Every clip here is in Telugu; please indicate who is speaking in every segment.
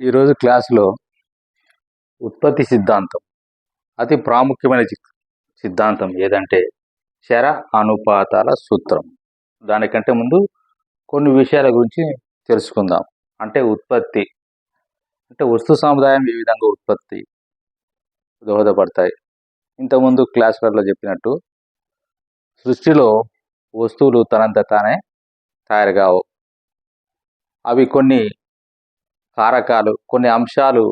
Speaker 1: ఈరోజు క్లాసులో ఉత్పత్తి సిద్ధాంతం అతి ప్రాముఖ్యమైన సిద్ధాంతం ఏదంటే శర అనుపాతాల సూత్రం. దానికంటే ముందు కొన్ని విషయాల గురించి తెలుసుకుందాం. అంటే ఉత్పత్తి అంటే వస్తు సముదాయం ఏ విధంగా ఉత్పత్తి దోహదపడతాయి. ఇంతకుముందు క్లాసులలో చెప్పినట్టు సృష్టిలో వస్తువులు తనంత తానే తయారు కావు అవి కొన్ని కారకాలు కొన్ని అంశాలు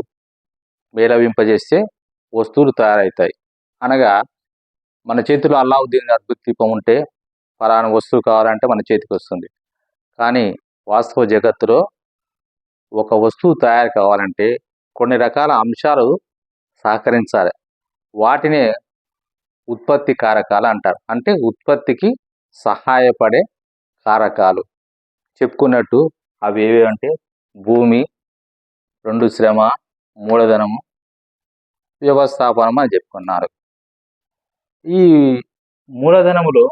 Speaker 1: మేళవింపజేస్తే వస్తువులు తయారవుతాయి అనగా మన చేతిలో అల్లావుద్దీన్ అద్భుత దీపం ఉంటే ఫలానా వస్తువు కావాలంటే మన చేతికి వస్తుంది. కానీ వాస్తవ జగత్తులో ఒక వస్తువు తయారు కావాలంటే కొన్ని రకాల అంశాలు సహకరించాలి. వాటినే ఉత్పత్తి కారకాలు అంటారు. అంటే ఉత్పత్తికి సహాయపడే కారకాలు. చెప్పుకున్నట్టు అవి ఏవి అంటే భూమి రెండు శ్రమ మూలధనము వ్యవస్థాపనం అని చెప్పుకున్నారు. ఈ మూలధనములో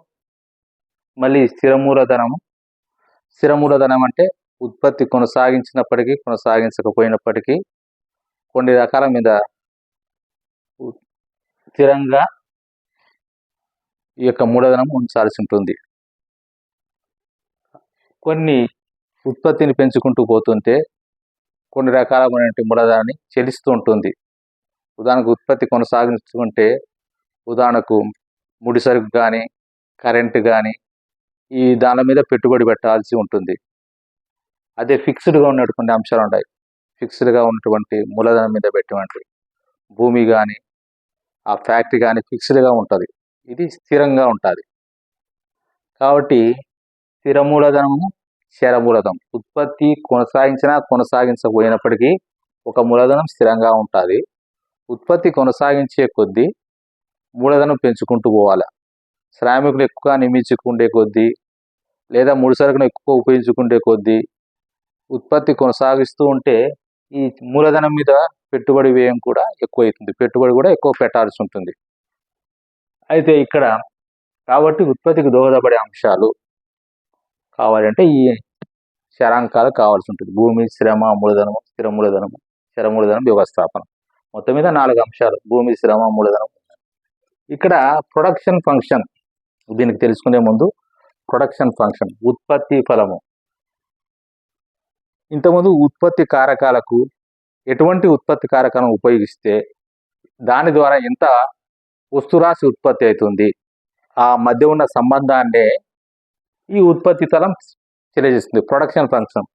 Speaker 1: మళ్ళీ స్థిర మూలధనము స్థిర మూలధనం అంటే ఉత్పత్తి కొనసాగించినప్పటికీ కొనసాగించకపోయినప్పటికీ కొన్ని రకాల మీద స్థిరంగా ఈ యొక్క మూలధనం ఉంచాల్సి ఉంటుంది. కొన్ని ఉత్పత్తిని పెంచుకుంటూ పోతుంటే కొన్ని రకాలైనటువంటి మూలధనాన్ని చెల్లిస్తూ ఉంటుంది. ఉదాహరణకు ఉత్పత్తి కొనసాగించుకుంటే ఉదాహరణకు ముడి సరుకు కానీ కరెంటు కానీ ఈ దాని మీద పెట్టుబడి పెట్టాల్సి ఉంటుంది. అదే ఫిక్స్డ్గా ఉన్నటువంటి అంశాలు ఉంటాయి. ఫిక్స్డ్గా ఉన్నటువంటి మూలధనం మీద పెట్టినటువంటి భూమి కానీ ఆ ఫ్యాక్టరీ కానీ ఫిక్స్డ్గా ఉంటుంది. ఇది స్థిరంగా ఉంటుంది. కాబట్టి స్థిర మూలధనము చర మూలధనం. ఉత్పత్తి కొనసాగించినా కొనసాగించకపోయినప్పటికీ ఒక మూలధనం స్థిరంగా ఉంటుంది. ఉత్పత్తి కొనసాగించే కొద్దీ మూలధనం పెంచుకుంటూ పోవాలి? శ్రామికులు ఎక్కువ నియమించుకుండే కొద్దీ లేదా ముడి సరుకును ఎక్కువ ఉపయోగించుకుంటే కొద్దీ ఉత్పత్తి కొనసాగిస్తూ ఉంటే ఈ మూలధనం మీద పెట్టుబడి వ్యయం కూడా ఎక్కువ అవుతుంది పెట్టుబడి కూడా ఎక్కువ పెట్టాల్సి ఉంటుంది. అయితే ఇక్కడ కాబట్టి ఉత్పత్తికి దోహదపడే అంశాలు కావాలంటే ఈ శరాంకాలు కావాల్సి ఉంటుంది. భూమి శ్రమ మూలధనము స్థిర మూలధనము స్థిర మూలధనం వ్యవస్థాపనం మొత్తం మీద నాలుగు అంశాలు. భూమి శ్రమ మూలధనం ఇక్కడ ప్రొడక్షన్ ఫంక్షన్ దీనికి తెలుసుకునే ముందు ప్రొడక్షన్ ఫంక్షన్ ఉత్పత్తి ఫలము. ఇంతకుముందు ఉత్పత్తి కారకాలకు ఎటువంటి ఉత్పత్తి కారకాలను ఉపయోగిస్తే దాని ద్వారా ఎంత వస్తురాశి ఉత్పత్తి అవుతుంది? ఆ మధ్య ఉన్న సంబంధాన్నే ఈ ఉత్పత్తి తలం తెలియజేస్తుంది. ప్రొడక్షన్ ఫంక్షన్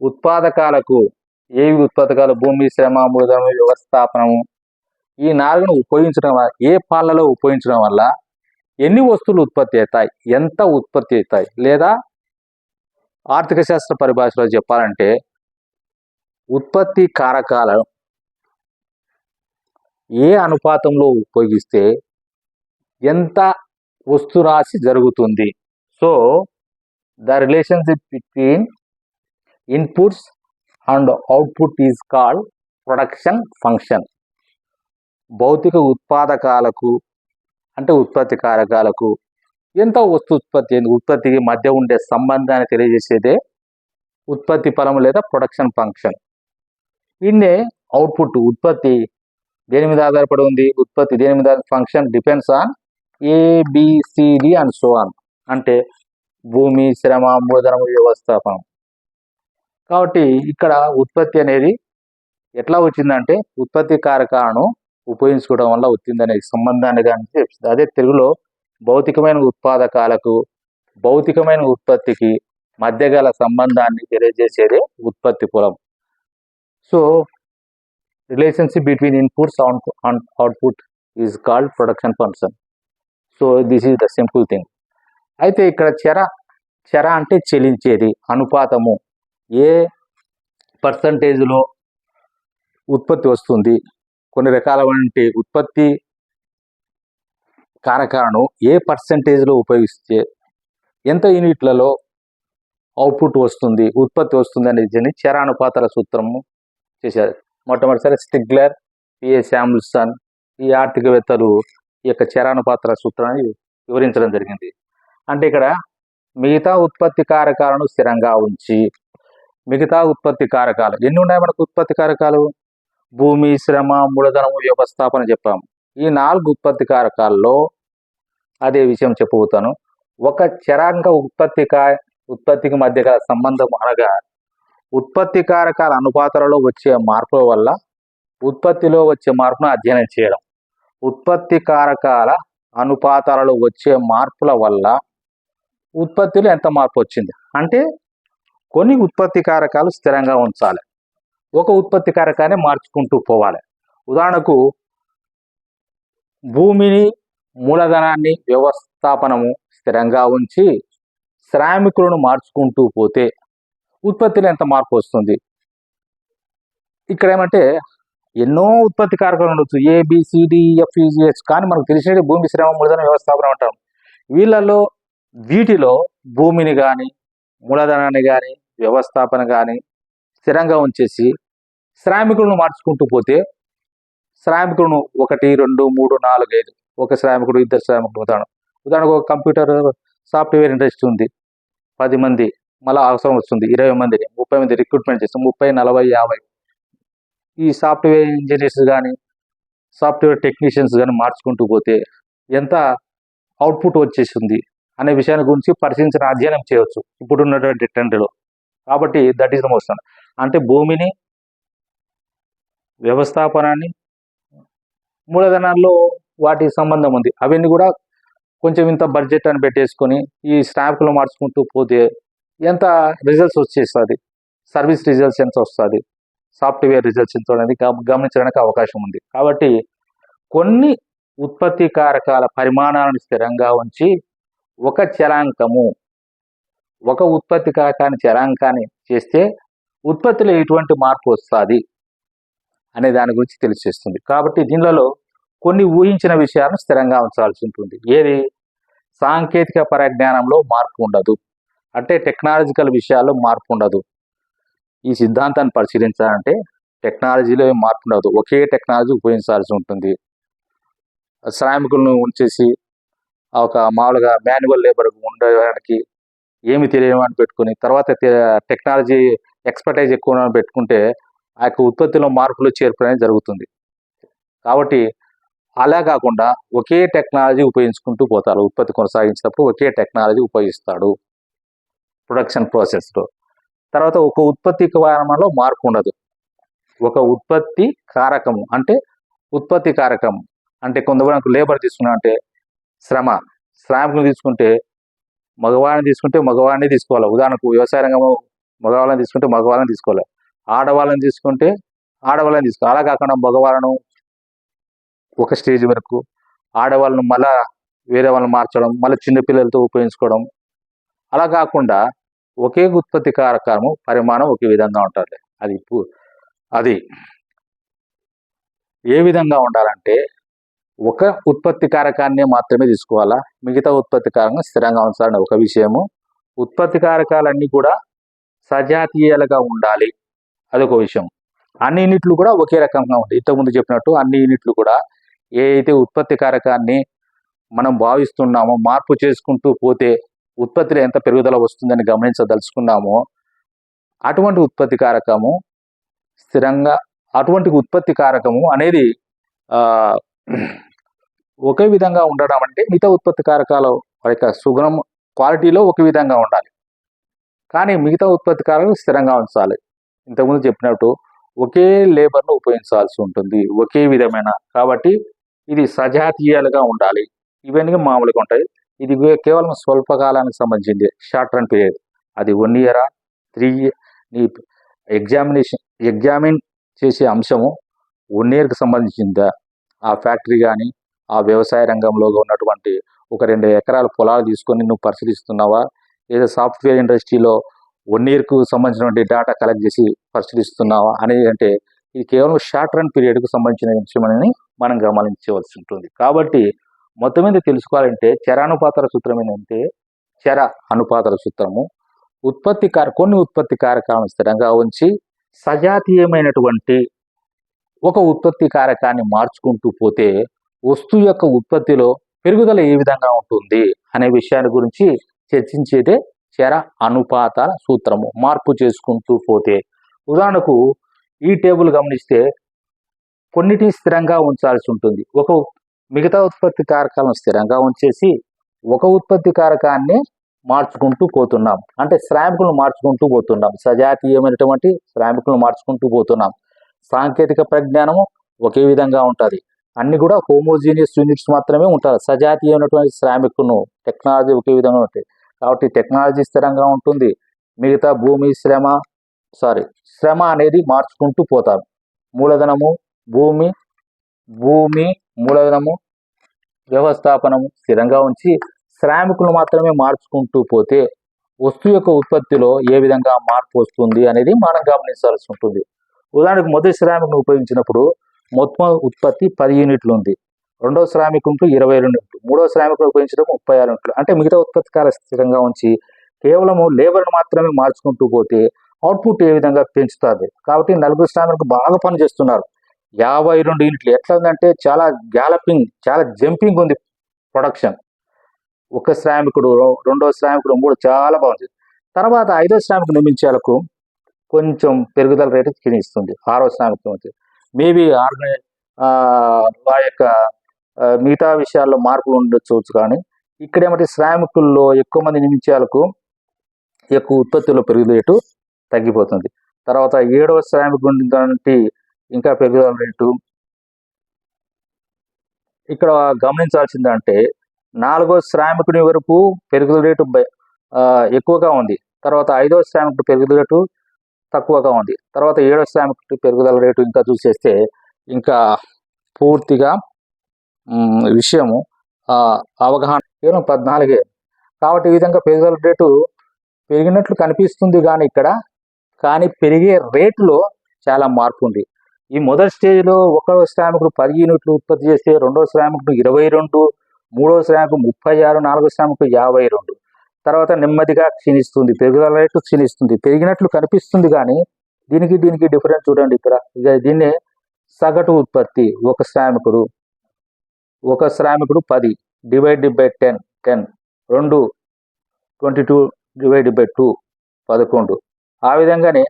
Speaker 1: ఉత్పాదకాలకు ఏవి ఉత్పాదకాలు? భూమి శ్రమ మూలధనం వ్యవస్థాపనము. ఈ నాలుగును ఉపయోగించడం వల్ల ఏ పాలలో ఉపయోగించడం వల్ల ఎన్ని వస్తువులు ఉత్పత్తి అవుతాయి? ఎంత ఉత్పత్తి అవుతాయి? లేదా ఆర్థిక శాస్త్ర పరిభాషలో చెప్పాలంటే ఉత్పత్తి కారకాల ఏ అనుపాతంలో ఉపయోగిస్తే ఎంత వస్తురాశి జరుగుతుంది? So the relationship between inputs and output is called production function భౌతిక ఉత్పాదకాలకు అంటే ఉత్పత్తి కారకాలకు ఎంత వస్తు ఉత్పత్తి ఉత్పత్తికి మధ్య ఉండే సంబంధాన్ని తెలియజేసేదే ఉత్పత్తి ఫలం లేదా ప్రొడక్షన్ ఫంక్షన్ ఇన్నే అవుట్పుట్ ఉత్పత్తి దేని మీద ఆధారపడి ఉంది? ఉత్పత్తి దేని మీద? Function depends on ABCD and so on అంటే భూమి శ్రమ మూలధనము వ్యవస్థాపనం. కాబట్టి ఇక్కడ ఉత్పత్తి అనేది ఎట్లా వచ్చిందంటే ఉత్పత్తి కారకాలను ఉపయోగించుకోవడం వల్ల వచ్చిందనే సంబంధాన్ని కానీ చెప్తుంది. అదే తెలుగులో భౌతికమైన ఉత్పాదకాలకు భౌతికమైన ఉత్పత్తికి మధ్య గల సంబంధాన్ని తెలియజేసేదే ఉత్పత్తి పొలం. So relationship between inputs and output is called production function so this is the simple thing అయితే ఇక్కడ చెర చెర అంటే చెలించేది అనుపాతము. ఏ పర్సంటేజ్లో ఉత్పత్తి వస్తుంది? కొన్ని రకాల వంటి ఉత్పత్తి కారకాలను ఏ పర్సంటేజ్లో ఉపయోగిస్తే ఎంత యూనిట్లలో అవుట్పుట్ వస్తుంది ఉత్పత్తి వస్తుంది అనేది చరానుపాతాల సూత్రము చేశారు. మొట్టమొదటిసారి స్టిగ్లర్ పిఏ శామ్సన్ ఈ ఆర్థికవేత్తలు ఈ యొక్క చరానుపాతాల సూత్రాన్ని వివరించడం జరిగింది. అంటే ఇక్కడ మిగతా ఉత్పత్తి కారకాలను స్థిరంగా ఉంచి మిగతా ఉత్పత్తి కారకాలు ఎన్ని ఉన్నాయి మనకు ఉత్పత్తి కారకాలు? భూమి శ్రమ మూలధనము వ్యవస్థాపన చెప్పాము. ఈ నాలుగు ఉత్పత్తి కారకాల్లో అదే విషయం చెప్పబోతాను ఒక చరాంక ఉత్పత్తి ఉత్పత్తికి మధ్య గల సంబంధం అనగా ఉత్పత్తి కారకాల అనుపాతాలలో వచ్చే మార్పుల వల్ల ఉత్పత్తిలో వచ్చే మార్పును అధ్యయనం చేయడం. ఉత్పత్తి కారకాల అనుపాతాలలో వచ్చే మార్పుల వల్ల ఉత్పత్తిలో ఎంత మార్పు వచ్చింది? అంటే కొన్ని ఉత్పత్తి కారకాలు స్థిరంగా ఉంచాలి. ఒక ఉత్పత్తి కారకాన్ని మార్చుకుంటూ పోవాలి. ఉదాహరణకు భూమిని మూలధనాన్ని వ్యవస్థాపనము స్థిరంగా ఉంచి శ్రామికులను మార్చుకుంటూ పోతే ఉత్పత్తిలో ఎంత మార్పు వస్తుంది? ఇక్కడ ఏమంటే ఎన్నో ఉత్పత్తి కారకాలు ఉండొచ్చు. ఏ e, e, కానీ మనకు తెలిసినది భూమి శ్రమ మూలధన వ్యవస్థాపన అంటాం వీళ్ళల్లో వీటిలో భూమిని కానీ మూలధనాన్ని కానీ వ్యవస్థాపన కానీ స్థిరంగా ఉంచేసి శ్రామికులను మార్చుకుంటూ పోతే శ్రామికులను ఒకటి రెండు మూడు నాలుగు ఐదు ఒక శ్రామికుడు ఇద్దరు శ్రామికుడు ఉదాహరణ ఉదాహరణకు ఒక కంప్యూటర్ సాఫ్ట్వేర్ ఇండస్ట్రీ ఉంది. పది మంది మళ్ళీ అవసరం వస్తుంది ఇరవై మందిని ముప్పై మంది రిక్రూట్మెంట్ చేస్తాం ముప్పై నలభై యాభై. ఈ సాఫ్ట్వేర్ ఇంజనీర్స్ కానీ సాఫ్ట్వేర్ టెక్నీషియన్స్ కానీ మార్చుకుంటూ పోతే ఎంత అవుట్పుట్ వచ్చేసింది? అనే విషయాన్ని గురించి పరిశీలించిన అధ్యయనం చేయవచ్చు ఇప్పుడున్నటువంటి ట్రెండ్లో కాబట్టి దట్ ఈస్ ద మోస్ట్ అంటే భూమిని వ్యవస్థాపనాన్ని మూలధనాల్లో వాటి సంబంధం ఉంది. అవన్నీ కూడా కొంచెం ఇంత బడ్జెట్ అని పెట్టేసుకొని ఈ స్టాంపులు మార్చుకుంటూ పోతే ఎంత రిజల్ట్స్ వచ్చేస్తుంది? సర్వీస్ రిజల్ట్స్ ఎంత వస్తుంది? సాఫ్ట్వేర్ రిజల్ట్స్ ఎంత అనేది గమనించడానికి అవకాశం ఉంది. కాబట్టి కొన్ని ఉత్పత్తి కారకాల పరిమాణాలను స్థిరంగా ఉంచి ఒక చరాంకము ఒక ఉత్పత్తి కారకాన్ని చరాంకాన్ని చేస్తే ఉత్పత్తిలో ఎటువంటి మార్పు వస్తుంది అనే దాని గురించి తెలియజేస్తుంది. కాబట్టి దీనిలో కొన్ని ఊహించిన విషయాలను స్థిరంగా ఉంచాల్సి ఉంటుంది. ఏది? సాంకేతిక పరిజ్ఞానంలో మార్పు ఉండదు. అంటే టెక్నాలజికల్ విషయాల్లో మార్పు ఉండదు. ఈ సిద్ధాంతాన్ని పరిశీలించాలంటే టెక్నాలజీలో మార్పు ఉండదు. ఒకే టెక్నాలజీ ఉపయోగించాల్సి ఉంటుంది. శ్రామికులను ఉంచేసి ఒక మామూలుగా మాన్యువల్ లేబర్ ఉండడానికి ఏమి తెలియని అని పెట్టుకుని తర్వాత టెక్నాలజీ ఎక్స్పర్టైజ్ ఎక్కువ అని పెట్టుకుంటే ఆ యొక్క ఉత్పత్తిలో మార్పులు చేర్పు అనేది జరుగుతుంది. కాబట్టి అలా కాకుండా ఒకే టెక్నాలజీ ఉపయోగించుకుంటూ పోతారు. ఉత్పత్తి కొనసాగించినప్పుడు ఒకే టెక్నాలజీ ఉపయోగిస్తాడు. ప్రొడక్షన్ ప్రాసెస్లో. తర్వాత ఒక ఉత్పత్తి కారణంలో మార్పు ఉండదు. ఒక ఉత్పత్తి కారకము అంటే ఉత్పత్తి కారకం అంటే కొంతమంది లేబర్ తీసుకున్నా అంటే శ్రమ. శ్రామికులు తీసుకుంటే మగవాళ్ళని తీసుకుంటే మగవాడిని తీసుకోవాలి. ఉదాహరణకు వ్యవసాయ రంగము మగవాళ్ళని తీసుకుంటే మగవాళ్ళని తీసుకోవాలి. ఆడవాళ్ళని తీసుకుంటే ఆడవాళ్ళని తీసుకోవాలి. అలా కాకుండా మగవాళ్ళను ఒక స్టేజ్ వరకు ఆడవాళ్ళను మళ్ళా వేరే వాళ్ళని మార్చడం మళ్ళీ చిన్నపిల్లలతో ఉపయోగించుకోవడం. అలా కాకుండా ఒకే ఉత్పత్తి కారకము పరిమాణం ఒకే విధంగా ఉంటుంది అది అది ఏ విధంగా ఉండాలంటే ఒక ఉత్పత్తి కారకాన్ని మాత్రమే తీసుకోవాలా? మిగతా ఉత్పత్తి కారకం స్థిరంగా ఉంచాలని ఒక విషయము. ఉత్పత్తి కారకాలన్నీ కూడా సజాతీయాలుగా ఉండాలి. అదొక విషయం. అన్ని యూనిట్లు కూడా ఒకే రకంగా ఉంటాయి ఇంతకుముందు చెప్పినట్టు అన్ని యూనిట్లు కూడా ఏ అయితే ఉత్పత్తి కారకాన్ని మనం భావిస్తున్నామో మార్పు చేసుకుంటూ పోతే ఉత్పత్తిలో ఎంత పెరుగుదల వస్తుందని గమనించదలుచుకున్నామో అటువంటి ఉత్పత్తి కారకము స్థిరంగా అటువంటి ఉత్పత్తి కారకము అనేది ఒకే విధంగా ఉండడం అంటే మిగతా ఉత్పత్తి కారకాల యొక్క సుగుణం క్వాలిటీలో ఒక విధంగా ఉండాలి. కానీ మిగతా ఉత్పత్తి కారకాలు స్థిరంగా ఉంచాలి. ఇంతకుముందు చెప్పినట్టు ఒకే లేబర్ను ఉపయోగించాల్సి ఉంటుంది. ఒకే విధమైన కాబట్టి ఇది సజాతీయాలుగా ఉండాలి. ఇవన్నీ మామూలుగా ఉంటాయి. ఇది కేవలం స్వల్పకాలానికి సంబంధించింది. Short run period. అది వన్ ఇయరా? త్రీ నీ ఎగ్జామినేషన్ ఎగ్జామిన్ చేసే అంశము వన్ ఇయర్కి సంబంధించిందా? ఆ ఫ్యాక్టరీ కానీ ఆ వ్యవసాయ రంగంలో ఉన్నటువంటి ఒక రెండు ఎకరాల పొలాలు తీసుకొని నువ్వు పరిశీలిస్తున్నావా? లేదా సాఫ్ట్వేర్ ఇండస్ట్రీలో వన్ ఇయర్కు సంబంధించినటువంటి డేటా కలెక్ట్ చేసి పరిశీలిస్తున్నావా? అనేది అంటే ఇది కేవలం షార్ట్ రన్ పీరియడ్కు సంబంధించిన విషయమని మనం గమనించవలసి ఉంటుంది. కాబట్టి మొత్తం మీద తెలుసుకోవాలంటే చరానుపాతాల సూత్రం ఏంటంటే చర అనుపాతాల సూత్రము. ఉత్పత్తి కార కొన్ని ఉత్పత్తి కారకాలను స్థిరంగా ఉంచి సజాతీయమైనటువంటి ఒక ఉత్పత్తి కారకాన్ని మార్చుకుంటూ పోతే వస్తువు యొక్క ఉత్పత్తిలో పెరుగుదల ఏ విధంగా ఉంటుంది అనే విషయాన్ని గురించి చర్చించేదే చర అనుపాతాల సూత్రము. మార్పు చేసుకుంటూ పోతే ఉదాహరణకు ఈ టేబుల్ గమనిస్తే కొన్నిటి స్థిరంగా ఉంచాల్సి ఉంటుంది. ఒక మిగతా ఉత్పత్తి కారకాలను స్థిరంగా ఉంచేసి ఒక ఉత్పత్తి కారకాన్ని మార్చుకుంటూ పోతున్నాం. అంటే శ్రామికులను మార్చుకుంటూ పోతున్నాం. సజాతీయమైనటువంటి శ్రామికులను మార్చుకుంటూ పోతున్నాం. సాంకేతిక పరిజ్ఞానము ఒకే విధంగా ఉంటుంది. అన్ని కూడా హోమోజీనియస్ యూనిట్స్ మాత్రమే ఉంటారు. సజాతీయమైనటువంటి శ్రామికును టెక్నాలజీ ఒకే విధంగా ఉంటాయి. కాబట్టి టెక్నాలజీ స్థిరంగా ఉంటుంది. మిగతా భూమి శ్రమ సారీ శ్రమ అనేది మార్చుకుంటూ పోతాం మూలధనము భూమి భూమి మూలధనము వ్యవస్థాపనము స్థిరంగా ఉంచి శ్రామికులు మాత్రమే మార్చుకుంటూ పోతే వస్తువు యొక్క ఉత్పత్తిలో ఏ విధంగా మార్పు వస్తుంది అనేది మనం గమనించాల్సి ఉంటుంది. ఉదాహరణకు మొదటి శ్రామికును ఉపయోగించినప్పుడు మొత్తం ఉత్పత్తి పది యూనిట్లు ఉంది. రెండో శ్రామికులకు ఇరవై రెండు యూనిట్లు మూడో శ్రామికుని ఉపయోగించడం ముప్పై ఆరు యూనిట్లు. అంటే మిగతా ఉత్పత్తి కాల స్థిరంగా ఉంచి కేవలము లేబర్ను మాత్రమే మార్చుకుంటూ పోతే అవుట్పుట్ ఏ విధంగా పెంచుతుంది కాబట్టి నలుగురు శ్రామికులు బాగా పని చేస్తున్నారు. యాభై రెండు యూనిట్లు ఎట్లా ఉందంటే చాలా గ్యాలపింగ్ చాలా జంపింగ్ ఉంది ప్రొడక్షన్. ఒక శ్రామికుడు రెండో శ్రామికుడు మూడు చాలా బాగుంది. తర్వాత ఐదో శ్రామికుడు నిర్మించాలకు కొంచెం పెరుగుదల రేటు క్షీణిస్తుంది ఆరో శ్రామికం అయితే మేబీ ఆర్గనైజ్ ఆ యొక్క మిగతా విషయాల్లో మార్పులు ఉండొచ్చు కానీ ఇక్కడ ఏమంటే శ్రామికుల్లో ఎక్కువ మంది నిమిషాలకు ఎక్కువ ఉత్పత్తిలో పెరుగుదల రేటు తగ్గిపోతుంది. తర్వాత ఏడవ శ్రామికుడి ఇంకా పెరుగుదల రేటు ఇక్కడ గమనించాల్సిందంటే నాలుగో శ్రామికుని వరకు పెరుగుదల రేటు ఎక్కువగా ఉంది. తర్వాత ఐదో శ్రామికుడు పెరుగుదల రేటు తక్కువగా ఉంది. తర్వాత ఏడో శ్రామికుడి పెరుగుదల రేటు ఇంకా చూసేస్తే ఇంకా పూర్తిగా విషయము అవగాహన కేవలం పద్నాలుగే. కాబట్టి ఈ విధంగా పెరుగుదల రేటు పెరిగినట్లు కనిపిస్తుంది కానీ ఇక్కడ కానీ పెరిగే రేటులో చాలా మార్పు ఉంది ఈ మొదటి స్టేజ్లో ఒకటో శ్రామికుడు పది యూనిట్లు ఉత్పత్తి చేస్తే రెండో శ్రామికుడు ఇరవై రెండు మూడో శ్రామికుడు ముప్పై ఆరు నాలుగో శ్రామికుడు యాభై రెండు. తర్వాత నెమ్మదిగా క్షీణిస్తుంది. పెరుగుదల రేటు క్షీణిస్తుంది. పెరిగినట్లు కనిపిస్తుంది కానీ దీనికి దీనికి డిఫరెన్స్ చూడండి ఇక్కడ. ఇక దీన్నే సగటు ఉత్పత్తి. ఒక శ్రామికుడు. ఒక శ్రామికుడు పది డివైడ్ బై టెన్ టెన్ రెండు twenty two divide by two పదకొండు. ఆ విధంగానే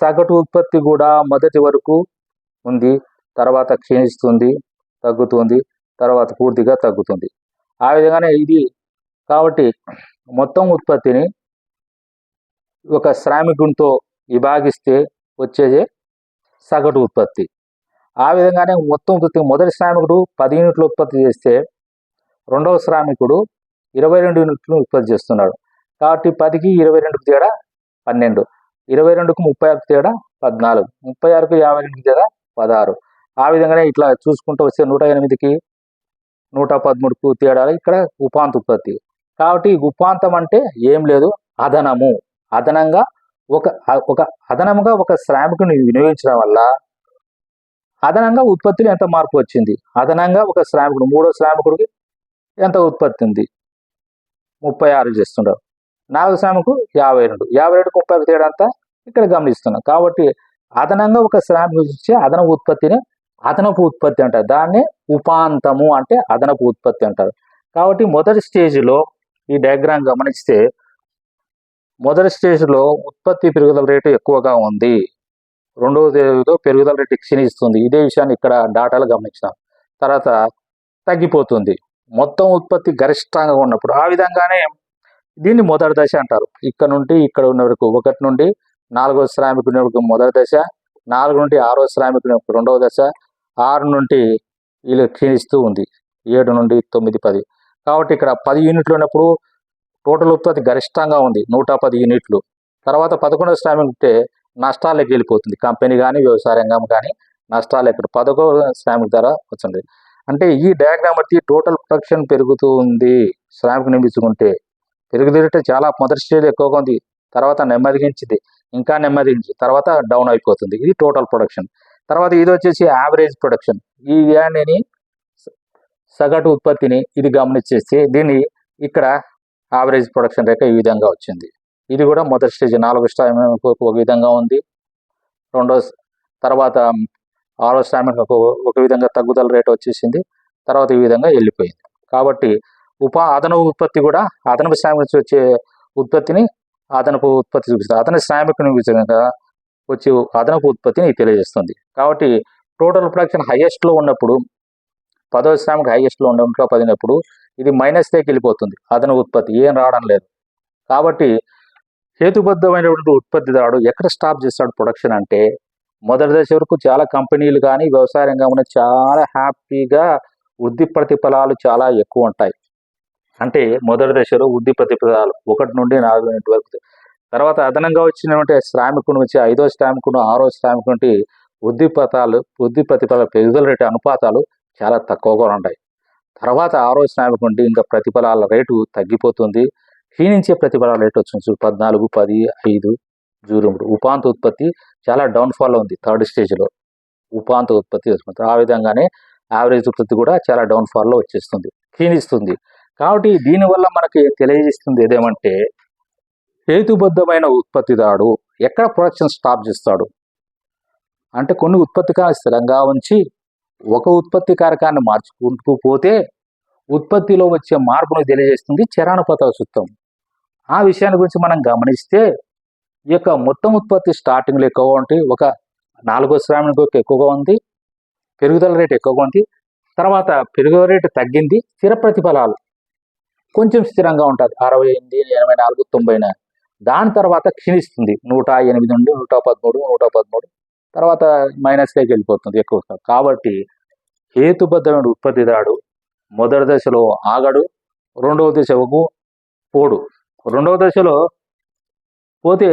Speaker 1: సగటు ఉత్పత్తి కూడా మొదటి వరకు ఉంది. తర్వాత క్షీణిస్తుంది తగ్గుతుంది. తర్వాత పూర్తిగా తగ్గుతుంది. ఆ విధంగానే ఇది కాబట్టి మొత్తం ఉత్పత్తిని ఒక శ్రామికునితో విభాగిస్తే వచ్చేదే సగటు ఉత్పత్తి. ఆ విధంగానే మొత్తం ఉత్పత్తి మొదటి శ్రామికుడు పది యూనిట్లు ఉత్పత్తి చేస్తే రెండవ శ్రామికుడు ఇరవై రెండు యూనిట్లు ఉత్పత్తి చేస్తున్నాడు. కాబట్టి పదికి ఇరవై రెండుకు తేడా పన్నెండు. ఇరవై రెండుకు ముప్పై ఆరుకు తేడా పద్నాలుగు. ముప్పై ఆరుకు యాభై రెండుకి తేడా పదహారు. ఆ విధంగానే ఇట్లా చూసుకుంటూ వస్తే నూట ఎనిమిదికి నూట పదమూడుకు తేడాలు ఇక్కడ ఉపాంత ఉత్పత్తి. కాబట్టి ఈ ఉపాంతం అంటే ఏం లేదు? అదనము. అదనంగా ఒక ఒక అదనముగా ఒక శ్రామికుని వినియోగించడం వల్ల అదనంగా ఉత్పత్తిలో ఎంత మార్పు వచ్చింది? అదనంగా ఒక శ్రామికుడు మూడో శ్రామికుడికి ఎంత ఉత్పత్తి ఉంది? ముప్పై ఆరు చేస్తుండవు నాలుగు శ్రామికు యాభై రెండు. యాభై రెండుకు ముప్పై ఆరు తేడా అంతా ఇక్కడ గమనిస్తున్నాం. కాబట్టి అదనంగా ఒక శ్రామికు ఇచ్చే అదనపు ఉత్పత్తిని అదనపు ఉత్పత్తి అంటారు. దాన్నే ఉపాంతము అంటే అదనపు ఉత్పత్తి అంటారు. కాబట్టి మొదటి స్టేజ్లో ఈ డయాగ్రామ్ గమనిస్తే మొదటి స్టేజ్లో ఉత్పత్తి పెరుగుదల రేటు ఎక్కువగా ఉంది. రెండవ తేదీలో పెరుగుదల రేటు క్షీణిస్తుంది ఇదే విషయాన్ని ఇక్కడ డాటాలు గమనించాం తర్వాత తగ్గిపోతుంది. మొత్తం ఉత్పత్తి గరిష్టంగా ఉన్నప్పుడు ఆ విధంగానే దీన్ని మొదటి దశ అంటారు. ఇక్కడ నుండి ఇక్కడ ఉన్న వరకు ఒకటి నుండి నాలుగో శ్రామికుని వరకు మొదటి దశ నాలుగు నుండి ఆరో శ్రామికుని రెండవ దశ ఆరు నుండి వీళ్ళు క్షీణిస్తూ ఉంది. ఏడు నుండి తొమ్మిది పది. కాబట్టి ఇక్కడ పది యూనిట్లు ఉన్నప్పుడు టోటల్ ఉత్పత్తి గరిష్టంగా ఉంది నూట పది యూనిట్లు. తర్వాత పదకొండవ శ్రామికుడు ఉంటే నష్టాలకు వెళ్ళిపోతుంది కంపెనీ కానీ వ్యవసాయ రంగం కానీ నష్టాలు ఇక్కడ పదకొండవ శ్రామిక ధర వచ్చింది. అంటే ఈ డయాగ్రామ్ బట్టి టోటల్ ప్రొడక్షన్ పెరుగుతూ ఉంది శ్రామిక నిమించుకుంటే పెరుగుతుంటే చాలా మొదటి స్టేజ్ ఎక్కువగా ఉంది తర్వాత నెమ్మదిగించింది ఇంకా నెమ్మదించి తర్వాత డౌన్ అయిపోతుంది. ఇది టోటల్ ప్రొడక్షన్ తర్వాత ఇది వచ్చేసి యావరేజ్ ప్రొడక్షన్ ఈ వ్యాన్ని సగటు ఉత్పత్తిని ఇది గమనించేస్తే దీన్ని ఇక్కడ యావరేజ్ ప్రొడక్షన్ రేఖ ఈ విధంగా వచ్చింది. ఇది కూడా మొదటి స్టేజ్ నాలుగు స్టామ్ ఒక విధంగా ఉంది. రెండో తర్వాత ఆరో స్టామిక్ ఒక విధంగా తగ్గుదల రేటు వచ్చేసింది. తర్వాత ఈ విధంగా వెళ్ళిపోయింది. కాబట్టి ఉపా అదనపు ఉత్పత్తి కూడా అదనపు శ్రామిక నుంచి వచ్చే ఉత్పత్తిని అదనపు ఉత్పత్తి చూపిస్తుంది. అదనపు శ్రామికుని విధంగా వచ్చి అదనపు ఉత్పత్తిని తెలియజేస్తుంది. కాబట్టి టోటల్ ప్రొడక్షన్ హైయెస్ట్లో ఉన్నప్పుడు పదవ శ్రామిక హైయెస్ట్లో ఉండే ఇంట్లో పదినప్పుడు ఇది మైనస్లోకి వెళ్ళిపోతుంది. అదన ఉత్పత్తి. ఏం రావడం లేదు. కాబట్టి హేతుబద్ధమైనటువంటి ఉత్పత్తిదారుడు ఎక్కడ స్టాప్ చేస్తాడు ప్రొడక్షన్ అంటే మొదటి దశ వరకు చాలా కంపెనీలు కానీ వ్యవసాయ రంగం చాలా హ్యాపీగా వృద్ధి ప్రతిఫలాలు చాలా ఎక్కువ ఉంటాయి. అంటే మొదటి దశలో వృద్ధి ప్రతిఫలాలు ఒకటి నుండి నాలుగు యూనిట్ వరకు. తర్వాత అదనంగా వచ్చినటువంటి శ్రామికుడు వచ్చి ఐదో శ్రామికుడు ఆరో శ్రామికుడి వృద్ధి పతాలు వృద్ధి ప్రతిఫల పెరుగుదల రేటు అనుపాతాలు చాలా తక్కువగా ఉంటాయి. తర్వాత ఆరో శ్రామికుడి ఇంకా ప్రతిఫలాల రేటు తగ్గిపోతుంది. క్షీణించే ప్రతిఫలాల రేటు వచ్చింది పద్నాలుగు పది ఐదు జూరుముడు ఉపాంత ఉత్పత్తి చాలా డౌన్ఫాల్లో ఉంది థర్డ్ స్టేజ్లో. ఉపాంత ఉత్పత్తి వస్తుంది ఆ విధంగానే యావరేజ్ ఉత్పత్తి కూడా చాలా డౌన్ఫాల్లో వచ్చేస్తుంది క్షీణిస్తుంది. కాబట్టి దీనివల్ల మనకి తెలియజేస్తుంది ఏదేమంటే హేతుబద్ధమైన ఉత్పత్తిదారుడు ఎక్కడ ప్రొడక్షన్ స్టాప్ చేస్తాడు? అంటే కొన్ని ఉత్పత్తి స్థిరంగా ఉంచి ఒక ఉత్పత్తి కారకాన్ని మార్చుకుంటూ పోతే ఉత్పత్తిలో వచ్చే మార్పును తెలియజేస్తుంది చరానుపత సూత్రం. ఆ విషయాన్ని గురించి మనం గమనిస్తే ఈ యొక్క మొత్తం ఉత్పత్తి స్టార్టింగ్లో ఎక్కువగా ఉంటాయి. ఒక నాలుగో శ్రామిక ఎక్కువగా ఉంది. పెరుగుదల రేటు ఎక్కువగా ఉంది. తర్వాత పెరుగుదల రేటు తగ్గింది. స్థిర ప్రతిఫలాలు కొంచెం స్థిరంగా ఉంటుంది అరవై ఎనిమిది ఎనభై నాలుగు తొంభై దాని తర్వాత క్షీణిస్తుంది. నూట ఎనిమిది నుండి నూట పదమూడు నూట పదమూడు. తర్వాత మైనస్లోకి వెళ్ళిపోతుంది ఎక్కువ కాబట్టి హేతుబద్ధమైన ఉత్పత్తిదాడు మొదటి దశలో ఆగడు రెండవ దశకు పోడు. రెండవ దశలో పోతే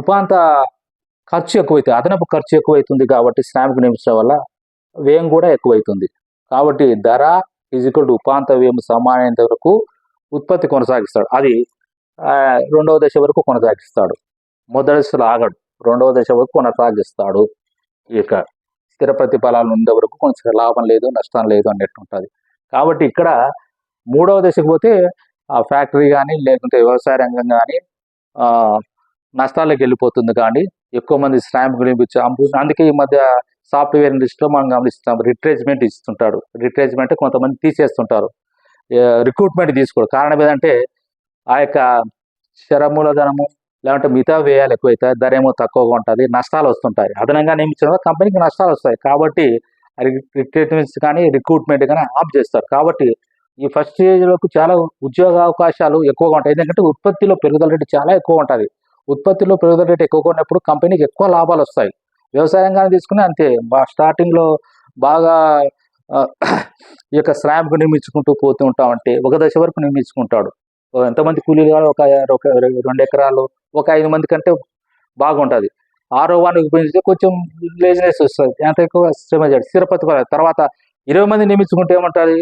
Speaker 1: ఉపాంత ఖర్చు ఎక్కువైతుంది అదనపు ఖర్చు ఎక్కువైతుంది కాబట్టి శ్రామిక నిమిషం వల్ల వ్యయం కూడా ఎక్కువైతుంది. కాబట్టి ధర ఫిజికల్ ఉపాంత వ్యయం సమానైనంత వరకు ఉత్పత్తి కొనసాగిస్తాడు. అది రెండవ దశ వరకు కొనసాగిస్తాడు. మొదటి దశలో ఆగడు. రెండవ దశ వరకు కొనసాగిస్తాడు. ఇక స్థిర ప్రతిఫలాలు ఉండే వరకు కొంచెం లాభం లేదు నష్టం లేదు అన్నట్టు ఉంటుంది. కాబట్టి ఇక్కడ మూడవ దశకు పోతే ఆ ఫ్యాక్టరీ కానీ లేకుంటే వ్యవసాయ రంగం కానీ నష్టాలకు వెళ్ళిపోతుంది కానీ ఎక్కువ మంది శ్రామికులు అందుకే ఈ మధ్య సాఫ్ట్వేర్ ఇండస్ట్రీలో మనం గమనిస్తాం రిట్రేజ్మెంట్ ఇస్తుంటాడు. రిట్రేజ్మెంట్ కొంతమంది తీసేస్తుంటారు. రిక్రూట్మెంట్ తీసుకోడు. కారణం ఏంటంటే ఆ యొక్క ధనము లేదంటే మిగతా వ్యయాలు ఎక్కువైతే ధర ఏమో తక్కువగా ఉంటుంది నష్టాలు వస్తుంటాయి. అదనంగా నియమించడం కంపెనీకి నష్టాలు వస్తాయి. కాబట్టి రిక్రూట్మెంట్స్ కానీ రిక్రూట్మెంట్ కానీ ఆఫ్ చేస్తారు. కాబట్టి ఈ ఫస్ట్ స్టేజ్లోకి చాలా ఉద్యోగ అవకాశాలు ఎక్కువగా ఉంటాయి. ఎందుకంటే ఉత్పత్తిలో పెరుగుదల రేటు చాలా ఎక్కువ ఉంటుంది. ఉత్పత్తిలో పెరుగుదల రేటు ఎక్కువగా ఉన్నప్పుడు కంపెనీకి ఎక్కువ లాభాలు వస్తాయి. వ్యవసాయం కానీ తీసుకుని అంతే. స్టార్టింగ్లో బాగా ఈ యొక్క శ్రామికు నిర్మించుకుంటూ పోతూ ఉంటామంటే ఒక దశ వరకు నిర్మించుకుంటాడు ఎంతమంది కూలీలు కావాలి ఒక రెండు ఎకరాలు ఒక ఐదు మంది కంటే బాగుంటుంది. ఆరో వానికి ఉపయోగిస్తే కొంచెం లేజినెస్ వస్తుంది ఎంత ఎక్కువ శ్రమ చేయాలి. స్థిరపతి తర్వాత ఇరవై మంది నియమించుకుంటే ఏమంటుంది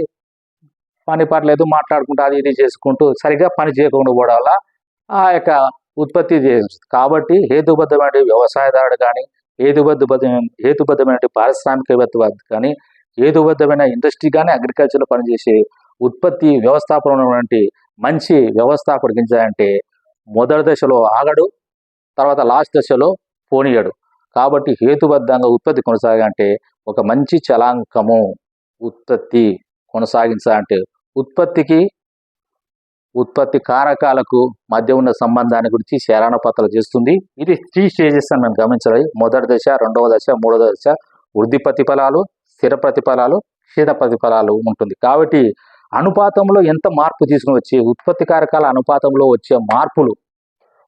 Speaker 1: పని పర్లేదు మాట్లాడుకుంటూ అది ఇది చేసుకుంటూ సరిగ్గా పని చేయకుండా పోవడం వల్ల ఆ యొక్క ఉత్పత్తి చేయవచ్చు కాబట్టి హేతుబద్ధమైన వ్యవసాయదారుడు కానీ హేతుబద్ధమైన హేతుబద్ధమైన పారిశ్రామికవేత్త కానీ హేతుబద్ధమైన ఇండస్ట్రీ కానీ అగ్రికల్చర్లో పనిచేసే ఉత్పత్తి వ్యవస్థాపనటువంటి మంచి వ్యవస్థాపన గింజాలంటే మొదటి దశలో ఆగడు తర్వాత లాస్ట్ దశలో పోనీయడు. కాబట్టి హేతుబద్ధంగా ఉత్పత్తి కొనసాగంటే ఒక మంచి చలాంకము ఉత్పత్తి కొనసాగించాలంటే ఉత్పత్తికి ఉత్పత్తి కారకాలకు మధ్య ఉన్న సంబంధాన్ని గురించి పత్రాలు చేస్తుంది. ఇది త్రీ స్టేజెస్ అని మనం గమనించాలి మొదటి దశ రెండవ దశ మూడవ దశ వృద్ధి ప్రతిఫలాలు స్థిర ప్రతిఫలాలు క్షీణ ప్రతిఫలాలు ఉంటుంది. కాబట్టి అనుపాతంలో ఎంత మార్పు తీసుకుని వచ్చి ఉత్పత్తి కారకాల అనుపాతంలో వచ్చే మార్పులు.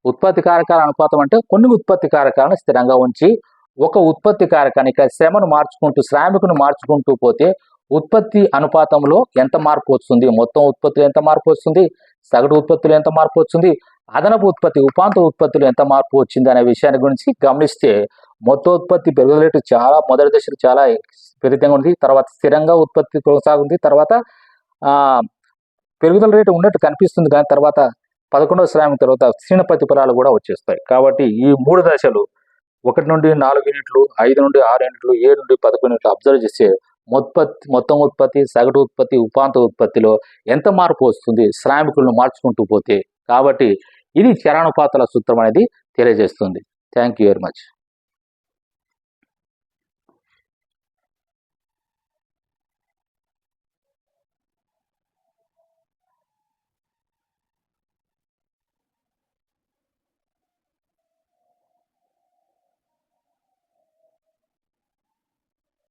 Speaker 1: ఉత్పత్తి కారకాల అనుపాతం అంటే కొన్ని ఉత్పత్తి కారకాలను స్థిరంగా ఉంచి ఒక ఉత్పత్తి కారకాన్ని ఇక్కడ శ్రమను మార్చుకుంటూ శ్రామికును మార్చుకుంటూ పోతే ఉత్పత్తి అనుపాతంలో ఎంత మార్పు వస్తుంది? మొత్తం ఉత్పత్తులు ఎంత మార్పు వస్తుంది? సగటు ఉత్పత్తులు ఎంత మార్పు వస్తుంది? అదనపు ఉత్పత్తి ఉపాంత ఉత్పత్తులు ఎంత మార్పు వచ్చింది అనే విషయాన్ని గురించి గమనిస్తే మొత్తం ఉత్పత్తి పెరుగుదల రేటు చాలా మొదటి దశలు చాలా విపరీతంగా ఉంది. తర్వాత స్థిరంగా ఉత్పత్తి కొనసాగుంది తర్వాత పెరుగుదల రేటు ఉన్నట్టు కనిపిస్తుంది. కానీ తర్వాత పదకొండవ శ్రామిక తర్వాత క్షీణ ప్రతిఫలాలు కూడా వచ్చేస్తాయి. కాబట్టి ఈ మూడు దశలు ఒకటి నుండి నాలుగు యూనిట్లు ఐదు నుండి ఆరు యూనిట్లు ఏడు నుండి పదకొండు యూనిట్లు అబ్జర్వ్ చేస్తే మొత్పత్తి మొత్తం ఉత్పత్తి సగటు ఉత్పత్తి ఉపాంత ఉత్పత్తిలో ఎంత మార్పు వస్తుంది? శ్రామికులను మార్చుకుంటూ పోతే. కాబట్టి ఇది చరణపాతల సూత్రం అనేది తెలియజేస్తుంది. Thank you very much